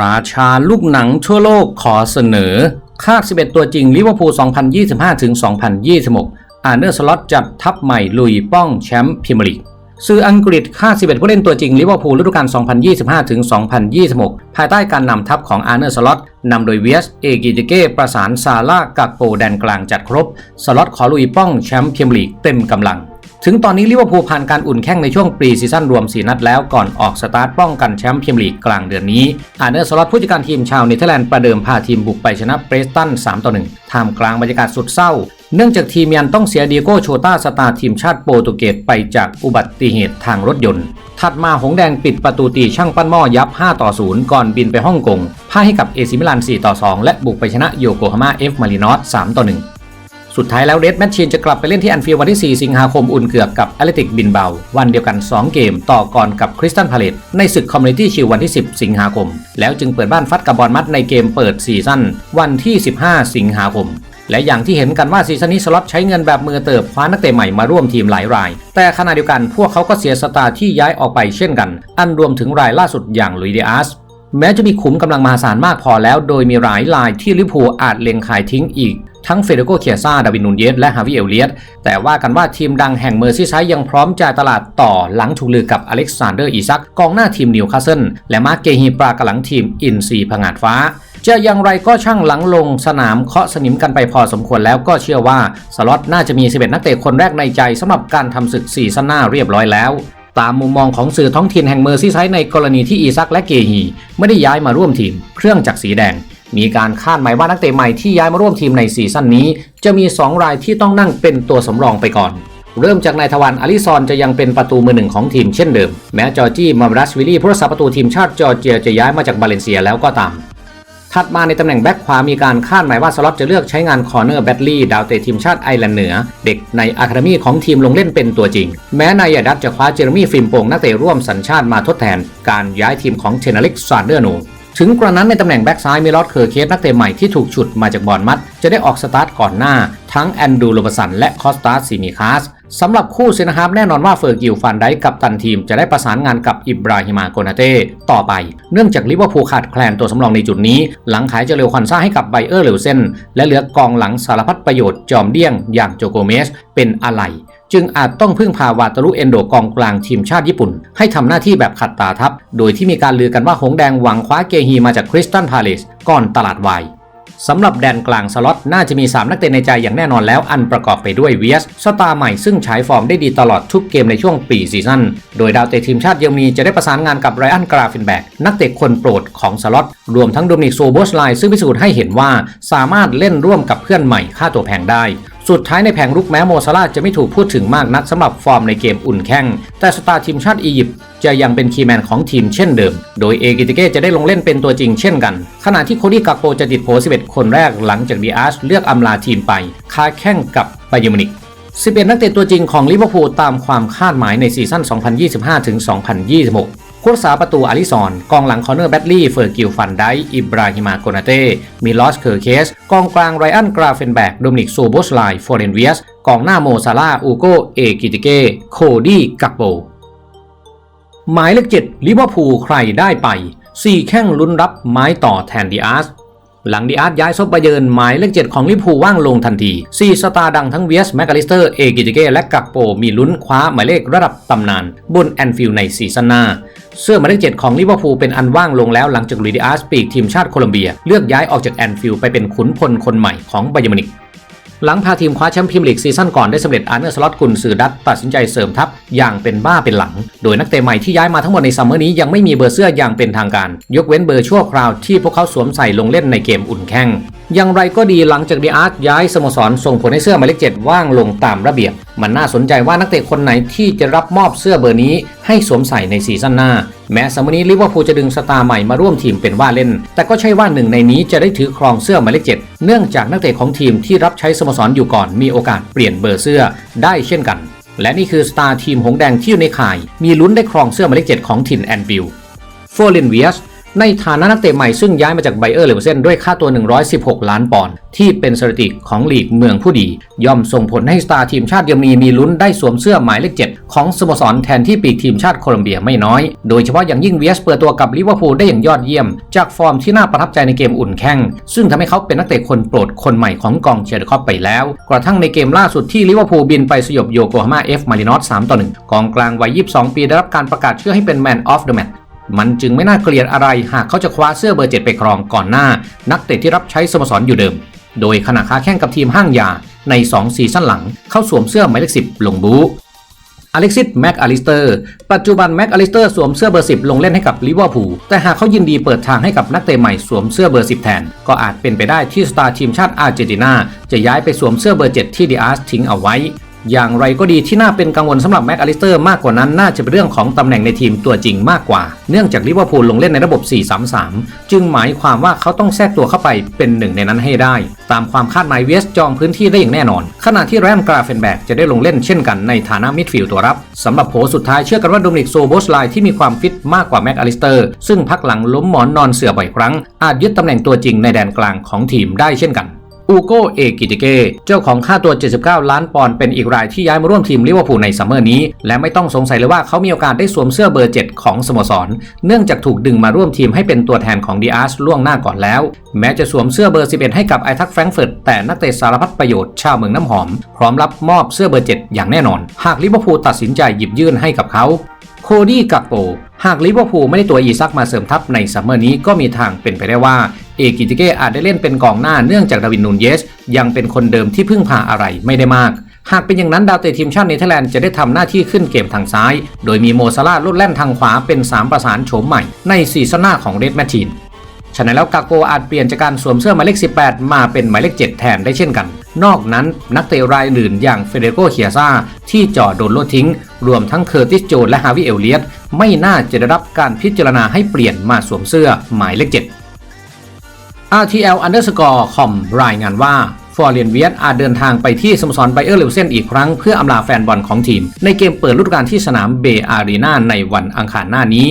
ราชาลูกหนังทั่วโลกขอเสนอ คาด 11 ตัวจริงลิเวอร์พูล 2025 ถึง 2026 อาร์เนอร์สล็อตจัดทัพใหม่ลุยป้องแชมป์พรีเมียร์ลีกสื่ออังกฤษคาด 11 ผู้เล่นตัวจริงลิเวอร์พูลฤดูกาล 2025 ถึง 2026 ภายใต้การนำทัพของอาร์เนอร์สล็อตนำโดยเวียส เอกิเจเก้ประสานซาร่ากับโปแดนกลางจัดครบ สล็อตขอลุยป้องแชมป์พรีเมียร์ลีกเต็มกำลัง ถึงตอนนี้ลิเวอร์พูลผ่านการอุ่นแข้งในช่วงปรีซีซั่นรวม 4 นัดแล้วก่อนออกสตาร์ทป้องกันแชมป์พรีเมียร์ลีกกลางเดือนนี้อาร์เนอร์สล็อตผู้จัดการทีมชาวเนเธอร์แลนด์ประเดิมพาทีมบุกไปชนะเบรสตัน 3 ต่อ 1 ท่ามกลางบรรยากาศสุดเศร้า เนื่องจากทีมยันต้องเสียเดียโก้โชต้าสตาร์ทีมชาติโปรตุเกสไปจากอุบัติเหตุทางรถยนต์ ถัดมาหงแดงปิดประตูตีช่างปั้นหม้อยับ 5 ต่อ 0 ก่อนบินไปฮ่องกงพ่ายให้กับเอซิมิลาน 4 ต่อ 2 และบุกไปชนะโยโกฮาม่าเอฟมารินอส3ต่อ 1 สุดท้ายแล้วเรดแมชชีนจะกลับไปเล่นที่แอนฟิลด์วันที่ 4 สิงหาคมอุ่นเกือกกับแอตเลติกบินเบา วันเดียวกัน 2 เกม ต่อก่อนกับคริสตันพาเลตในศึกคอมมูนิตี้ชิลวันที่ 10 สิงหาคม แล้วจึงเปิดบ้านฟัดกับบอลมัดในเกมเปิดซีซั่นวันที่ 15 สิงหาคมและอย่างที่เห็นกันว่าซีซั่นนี้สล็อตใช้เงินแบบมือเติบคว้านักเตะใหม่มาร่วมทีมหลายราย แต่ขณะเดียวกันพวกเขาก็เสียสตาร์ที่ย้ายออกไปเช่นกัน อันรวมถึงรายล่าสุดอย่างลุยเดียสแม้จะมีขุมกำลังมหาศาลมากพอแล้ว โดยมีหลายรายที่ลิพูอาจเล็งขายทิ้งอีก ทั้งเฟเดโกเคียซาดาวินนูนเยสและฮาวิเอลเลียตแต่ว่ากันว่าทีมดังแห่งเมอร์ซีไซยังพร้อมจ่ายตลาดต่อหลังถูกลือกับอเล็กซานเดอร์อีซักกองหน้าทีมนิวคาสเซิลและมาร์เกฮีปรากหลังทีมอินซีผงาดฟ้าจะอย่างไรก็ช่างหลังลงสนามเคาะสนิมกันไปพอสมควรแล้วก็เชื่อว่าสล็อตน่าจะมี 11 นักเตะคนแรกในใจสำหรับการทำศึกสี่ซันหน้าเรียบร้อยแล้ว ตามมุมมองของสื่อท้องถิ่นแห่งเมอร์ซีไซด์ในกรณีที่อีซักและเกฮีไม่ได้ย้ายมาร่วมทีม เครื่องจักรสีแดง มีการคาดหมายว่านักเตะใหม่ที่ย้ายมาร่วมทีมในซีซั่นนี้ จะมี 2 รายที่ต้องนั่งเป็นตัวสำรองไปก่อน เริ่มจากนายทวารอาริซอนจะยังเป็นประตูมือหนึ่งของทีมเช่นเดิม แม้จอร์จี้มารัสวิลลี่ผู้รักษาประตูทีมชาติจอร์เจียจะย้ายมาจากบาเลนเซียแล้วก็ตามถัดมาในตำแหน่งแบ็คขวามีการคาดหมายว่าสล็อตจะเลือกใช้งานคอร์เนอร์แบตลี่ดาวเตะทีมชาติไอร์แลนด์เหนือ เด็กในอะคาเดมีของทีมลงเล่นเป็นตัวจริง แม้นายดัตจะคว้าเจอร์มี่ฟิมโปงนักเตะร่วมสัญชาติมาทดแทน การย้ายทีมของเทนเนลิกซานเดอร์นู ถึงกระนั้นในตำแหน่งแบ็กซ้ายมีลอดเคอร์เคสนักเตะใหม่ที่ถูกฉุดมาจากบอลมัด จะได้ออกสตาร์ทก่อนหน้า ทั้งแอนดูโรบสันและคอสตาซิมิคาสสำหรับคู่เซนฮาร์ฟแน่นอนว่าเฟอร์กิลฟันไดกับตันทีม จะได้ประสานงานกับอิบราฮิมาโกนาเต้ต่อไป เนื่องจากลิเวอร์พูลขาดแคลนตัวสำรองในจุดนี้ หลังขายเจเรลคอนซ่าให้กับไบเออร์เลวเซนและเหลือกองหลังสารพัดประโยชน์จอมเดี้ยงอย่างโจโกเมสเป็นอะไร จึงอาจต้องพึ่งพาวาตารุเอนโดกองกลางทีมชาติญี่ปุ่น ให้ทำหน้าที่แบบขัดตาทับ โดยที่มีการลือกันว่าหงแดงหวังคว้าเกฮีมาจากคริสตันพาเลสก่อนตลาดวายสำหรับแดนกลางสล็อตน่าจะมี 3 นักเตะในใจอย่างแน่นอนแล้วอันประกอบไปด้วยเวียสสตาร์ใหม่ซึ่งฉายฟอร์มได้ดีตลอดทุกเกมในช่วงปีซีซั่น โดยดาวเตะทีมชาติเยอรมนีจะได้ประสานงานกับไรอันกราฟินแบกนักเตะคนโปรดของสล็อตรวมทั้งโดมินิกโซโบสไลซึ่งพิสูจน์ให้เห็นว่า สามารถเล่นร่วมกับเพื่อนใหม่ค่าตัวแพงได้ สุดท้ายในแผงรุกแม้โมซาลาจะไม่ถูกพูดถึงมากนักสำหรับฟอร์มในเกมอุ่นแข้ง แต่สตาร์ทีมชาติอียิปต์จะยังเป็นคีย์แมนของทีมเช่นเดิม โดยเอกิติเก้จะได้ลงเล่นเป็นตัวจริงเช่นกัน ขณะที่โคดี้กักโปจะติดโผ11 คนแรกหลังจากดีอาร์สเลือกอำลาทีมไปคาแข่งกับไบเยอร์มินิก11 นักเตะตัวจริงของลิเวอร์พูลตามความคาดหมายในซีซั่น 2025-2026 ผู้รักษาประตูอาริซอน กองหลังคอนเนอร์แบดลี่ เฟอร์กิลฟันไดอิบราฮิมาโกนาเต้ มิลอสเคอร์เคส กองกลางไรอันกราเฟนแบกโดมินิกโซโบสไลฟอร์เรนเวียส กองหน้าโมซาลาอูโก เอกิติเก้โคดี้กักโบ หมายเลขเจ็ดลิเวอร์พูลใครได้ไป 4 แข้งลุ้นรับไม้ต่อแทนดีอาร์ส หลังดีอาร์ตย้ายซบไปเยินหมายเลขเจ็ดของลิพูว่างลงทันที4สตาร์ดังทั้งเวียสแมคคาลิสเตอร์เอกิติเก้และกักโปมีลุ้นคว้าหมายเลขระดับตำนาน บนแอนฟิลด์ในซีซั่นหน้าเสื้อหมายเลขเจ็ดของลิเวอร์พูลเป็นอันว่างลงแล้วหลังจากลุยดิอาร์สปีกทีมชาติโคลอมเบีย เลือกย้ายออกจากแอนฟิลด์ไปเป็นขุนพลคนใหม่ของไบเยอร์มินิก หลังพาทีมคว้าแชมป์พรีเมียร์ลีกซีซั่นก่อนได้สำเร็จอาร์เนอร์สล็อตกุนซือดัตตัดสินใจเสริมทัพอย่างเป็นบ้าเป็นหลัง โดยนักเตะใหม่ที่ย้ายมาทั้งหมดในซัมเมอร์นี้ยังไม่มีเบอร์เสื้ออย่างเป็นทางการ ยกเว้นเบอร์ชั่วคราวที่พวกเขาสวมใส่ลงเล่นในเกมอุ่นแข้งอย่างไรก็ดีหลังจากดีอาร์ตย้ายสโมสรส่งผลให้เสื้อหมายเลขเจ็ดว่างลงตามระเบียบ มันน่าสนใจว่านักเตะคนไหนที่จะรับมอบเสื้อเบอร์นี้ให้สวมใส่ในซีซั่นหน้า แม้สัมมนี้ลิเวอร์พูลจะดึงสตาร์ใหม่มาร่วมทีมเป็นว่าเล่น แต่ก็ใช่ว่าหนึ่งในนี้จะได้ถือครองเสื้อหมายเลขเจ็ดเนื่องจากนักเตะของทีมที่รับใช้สโมสรอยู่ก่อนมีโอกาสเปลี่ยนเบอร์เสื้อได้เช่นกัน และนี่คือสตาร์ทีมหงแดงที่อยู่ในข่าย มีลุ้นได้ครองเสื้อหมายเลขเจ็ดของถิ่นแอนฟิลด์โฟลินเวียส ในฐานะนักเตะใหม่ซึ่งย้ายมาจากไบเออร์เลเวอร์เซนด้วยค่าตัว 116 ล้านปอนด์ที่เป็นสถิติของลีกเมืองผู้ดี ย่อมส่งผลให้สตาร์ทีมชาติเยอรมนีมีลุ้นได้สวมเสื้อหมายเลข7ของสโมสรแทนที่ปีกทีมชาติโคลอมเบียไม่น้อย โดยเฉพาะอย่างยิ่งเวียสเปิดตัวกับลิเวอร์พูลได้อย่างยอดเยี่ยม จากฟอร์มที่น่าประทับใจในเกมอุ่นแข้งซึ่งทำให้เขาเป็นนักเตะคนโปรดคนใหม่ของกองเชียร์เดอะคอปไปแล้ว กระทั่งในเกมล่าสุดที่ลิเวอร์พูลบินไปสยบโยโกฮาม่าเอฟมารินอส3ต่อ1กองกลางวัย 22 ปีได้รับการประกาศชื่อให้เป็นแมนออฟเดอะแมตช์ มันจึงไม่น่าเกลียดอะไรหากเขาจะคว้าเสื้อเบอร์7ไปครองก่อนหน้า นักเตะที่รับใช้สโมสรอยู่เดิม โดยขณะค้าแข่งกับทีมห้างยาใน 2 ซีซั่นหลัง เข้าสวมเสื้อหมายเลข10ลงบูอเล็กซิสแม็กอลิสเตอร์ปัจจุบันแม็กอลิสเตอร์สวมเสื้อเบอร์10ลงเล่นให้กับลิเวอร์พูลแต่หากเขายินดีเปิดทางให้กับนักเตะใหม่สวมเสื้อเบอร์10แทน ก็อาจเป็นไปได้ที่สตาร์ทีมชาติอาร์เจนตินาจะย้ายไปสวมเสื้อเบอร์7ที่ดิอาร์สทิ้งเอาไว้ อย่างไรก็ดีที่น่าเป็นกังวลสำหรับแม็กอลิสเตอร์มากกว่านั้นน่าจะเป็นเรื่องของตำแหน่งในทีมตัวจริงมากกว่า เนื่องจากลิเวอร์พูลลงเล่นในระบบ 4-3-3 จึงหมายความว่าเขาต้องแทรกตัวเข้าไปเป็นหนึ่งในนั้นให้ได้ ตามความคาดหมายเวสจองพื้นที่ได้อย่างแน่นอน ขณะที่แรนกราเฟนแบกจะได้ลงเล่นเช่นกันในฐานะมิดฟิลด์ตัวรับสำหรับโผสุดท้ายเชื่อกันว่าโดมินิกโซโบสไลที่มีความฟิตมากกว่าแม็กอลิสเตอร์ซึ่งพักหลังล้มหมอนนอนเสือบ่อยครั้ง อาจยึดตำแหน่งตัวจริงในแดนกลางของทีมได้เช่นกัน อูโกเอกิติเก เจ้าของค่าตัว 79 ล้านปอนด์เป็นอีกรายที่ย้ายมาร่วมทีมลิเวอร์พูลในซัมเมอร์นี้ และไม่ต้องสงสัยเลยว่าเขามีโอกาสได้สวมเสื้อเบอร์ 7 ของสโมสร เนื่องจากถูกดึงมาร่วมทีมให้เป็นตัวแทนของดีอาร์สล่วงหน้าก่อนแล้ว แม้จะสวมเสื้อเบอร์ 11 ให้กับไอทักแฟรงก์เฟิร์ตแต่นักเตะสารพัดประโยชน์ชาวเมืองน้ำหอม พร้อมรับมอบเสื้อเบอร์ 7 อย่างแน่นอน หากลิเวอร์พูลตัดสินใจหยิบยื่นให้กับเขา โคดี้กักโป หากลิเวอร์พูลไม่ได้ตัวอีซักมาเสริมทัพในซัมเมอร์นี้ก็มีทางเป็นไปได้ว่าเอกิติเกอาจได้เล่นเป็นกองหน้าเนื่องจากดาวินนูนเยส ยังเป็นคนเดิมที่พึ่งพาอะไรไม่ได้มาก หากเป็นอย่างนั้นดาวเตะทีมชาติเนเธอร์แลนด์จะได้ทำหน้าที่ขึ้นเกมทางซ้าย โดยมีโมซาลาลุดแล่นทางขวาเป็น3ประสานโฉมใหม่ในซีซั่นหน้าของเรดแมชชีนฉะนั้นแล้วกาโกอาจเปลี่ยนจากการสวมเสื้อหมายเลข18 มาเป็นหมายเลข7แทนได้เช่นกัน นอกนั้นนักเตะรายอื่นอย่างเฟเดโกเคียซาที่จ่อโดนโลดทิ้ง รวมทั้งเคอร์ติสโจนและฮาวิเอลเลียตไม่น่าจะได้รับการพิจารณาให้เปลี่ยนมาสวมเสื้อหมายเลข7 RTL Underscore com รายงานว่าฟอร์เรียนเวียตอาจเดินทางไปที่สโมสรไบเออร์เลวเซนอีกครั้งเพื่ออำลาแฟนบอลของทีม ในเกมเปิดฤดูกาลที่สนามเบอารีนาในวันอังคารหน้านี้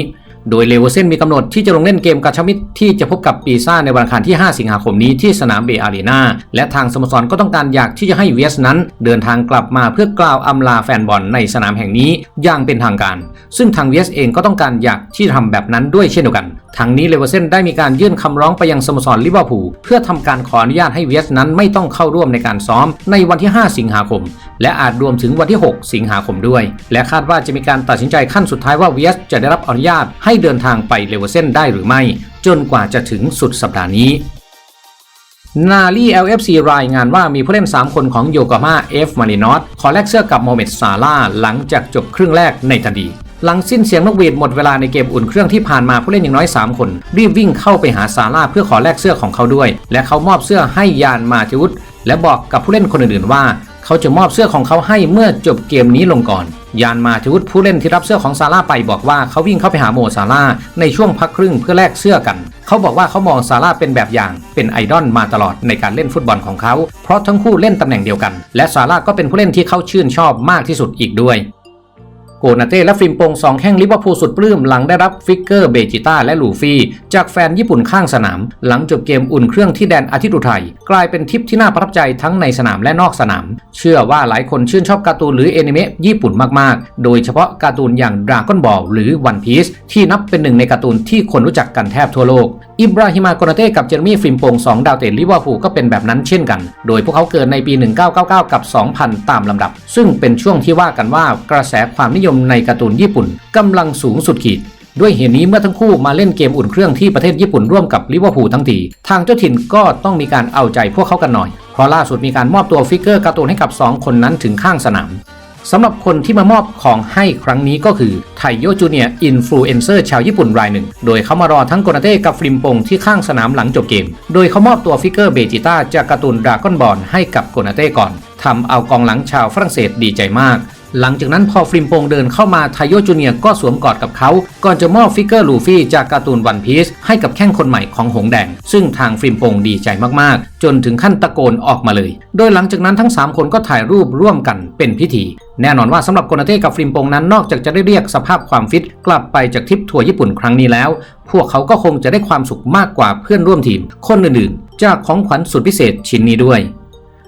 โดยเลเวอร์เซนมีกำหนดที่จะลงเล่นเกมกาชามิดที่จะพบกับปีซ่าในวันอังคารที่ 5 สิงหาคมนี้ที่สนามเบอารีนาและทางสโมสรก็ต้องการอยากที่จะให้เวียสนั้น เดินทางกลับมาเพื่อกล่าวอำลาแฟนบอลในสนามแห่งนี้อย่างเป็นทางการ ซึ่งทางเวียสเองก็ต้องการอยากที่จะทำแบบนั้นด้วยเช่นเดียวกันทางนี้เลเวอร์เซนได้มีการยื่นคำร้องไปยังสโมสรลิเวอร์พูลเพื่อทำการขออนุญาตให้เวียสนั้นไม่ต้องเข้าร่วมในการซ้อมในวันที่ 5 สิงหาคม และอาจรวมถึงวันที่ 6 สิงหาคมด้วย และคาดว่าจะมีการตัดสินใจขั้นสุดท้ายว่าเวียสจะได้รับอนุญาตให้เดินทางไปเลเวอร์เซนได้หรือไม่ จนกว่าจะถึงสุดสัปดาห์นี้นาลี LFC รายงานว่ามีผู้เล่น 3 คนของโยโกฮาม่าเอฟมารินอสขอแลกเสื้อกับโมเมดซาลาหลังจากจบครึ่งแรกในทันที หลังสิ้นเสียงนกหวีดหมดเวลาในเกมอุ่นเครื่องที่ผ่านมาผู้เล่นอย่างน้อย 3 คน รีบวิ่งเข้าไปหาซาลาเพื่อขอแลกเสื้อของเขาด้วย และเขามอบเสื้อให้ยานมาติวุฒและบอกกับผู้เล่นคนอื่นๆว่า เขาจะมอบเสื้อของเขาให้เมื่อจบเกมนี้ลงก่อน ยานมาติวุฒผู้เล่นที่รับเสื้อของซาร่าไปบอกว่าเขาวิ่งเข้าไปหาโมซาร่าในช่วงพักครึ่งเพื่อแลกเสื้อกัน เขาบอกว่าเขามองซาร่าเป็นแบบอย่าง เป็นไอดอลมาตลอดในการเล่นฟุตบอลของเขา เพราะทั้งคู่เล่นตำแหน่งเดียวกัน และซาร่าก็เป็นผู้เล่นที่เขาชื่นชอบมากที่สุดอีกด้วย โกนาเต้และฟิมปงสองแข้งลิเวอร์พูลสุดปลื้มหลังได้รับฟิกเกอร์เบจิต้าและลูฟี่ จากแฟนญี่ปุ่นข้างสนาม หลังจบเกมอุ่นเครื่องที่แดนอาทิตย์อุทัย กลายเป็นทริปที่น่าประทับใจทั้งในสนามและนอกสนาม เชื่อว่าหลายคนชื่นชอบการ์ตูนหรือแอนิเมะญี่ปุ่นมากๆ โดยเฉพาะการ์ตูนอย่าง Dragon Ball หรือ One Piece ที่นับเป็นหนึ่งในการ์ตูนที่คนรู้จักกันแทบทั่วโลก อิบราฮิมากนาเต้กับเจอร์มี่ฟิมปงสองดาวเตะลิเวอร์พูลก็เป็นแบบนั้นเช่นกัน โดยพวกเขาเกิดในปี 1999 กับ 2000 ตามลำดับ ซึ่งเป็นช่วงที่ว่ากันว่ากระแสความนิยมในการ์ตูนญี่ปุ่นกำลังสูงสุดขีด ด้วยเหตุนี้เมื่อทั้งคู่มาเล่นเกมอุ่นเครื่องที่ประเทศญี่ปุ่นร่วมกับลิเวอร์พูลทั้งทีทางเจ้าถิ่นก็ต้องมีการเอาใจพวกเขากันหน่อย เพราะล่าสุดมีการมอบตัวฟิกเกอร์การ์ตูนให้กับ 2 คนนั้นถึงข้างสนามสำหรับคนที่มามอบของให้ครั้งนี้ก็คือไทโยจูเนียอินฟลูเอนเซอร์ชาวญี่ปุ่นรายหนึ่ง โดยเขามารอทั้งโกนาเต้กับฟริมปงที่ข้างสนามหลังจบเกม โดยเขามอบตัวฟิกเกอร์เบจิต้าจากการ์ตูนดราก้อนบอลให้กับโกนาเต้ก่อนทำเอากองหลังชาวฝรั่งเศสดีใจมาก หลังจากนั้นพอฟริมโปงเดินเข้ามาไทโยจูเนียก็สวมกอดกับเขา ก่อนจะมอบฟิกเกอร์ลูฟี่จากการ์ตูนวันพีซให้กับแข้งคนใหม่ของหงแดง ซึ่งทางฟริมโปงดีใจมากๆ จนถึงขั้นตะโกนออกมาเลย โดยหลังจากนั้นทั้ง 3 คนก็ถ่ายรูปร่วมกันเป็นพิธี แน่นอนว่าสำหรับโกนาเต้กับฟริมโปงนั้นนอกจากจะได้เรียกสภาพความฟิตกลับไปจากทริปทัวร์ญี่ปุ่นครั้งนี้แล้ว พวกเขาก็คงจะได้ความสุขมากกว่าเพื่อนร่วมทีม คนอื่นๆ จากของขวัญสุดพิเศษชิ้นนี้ด้วย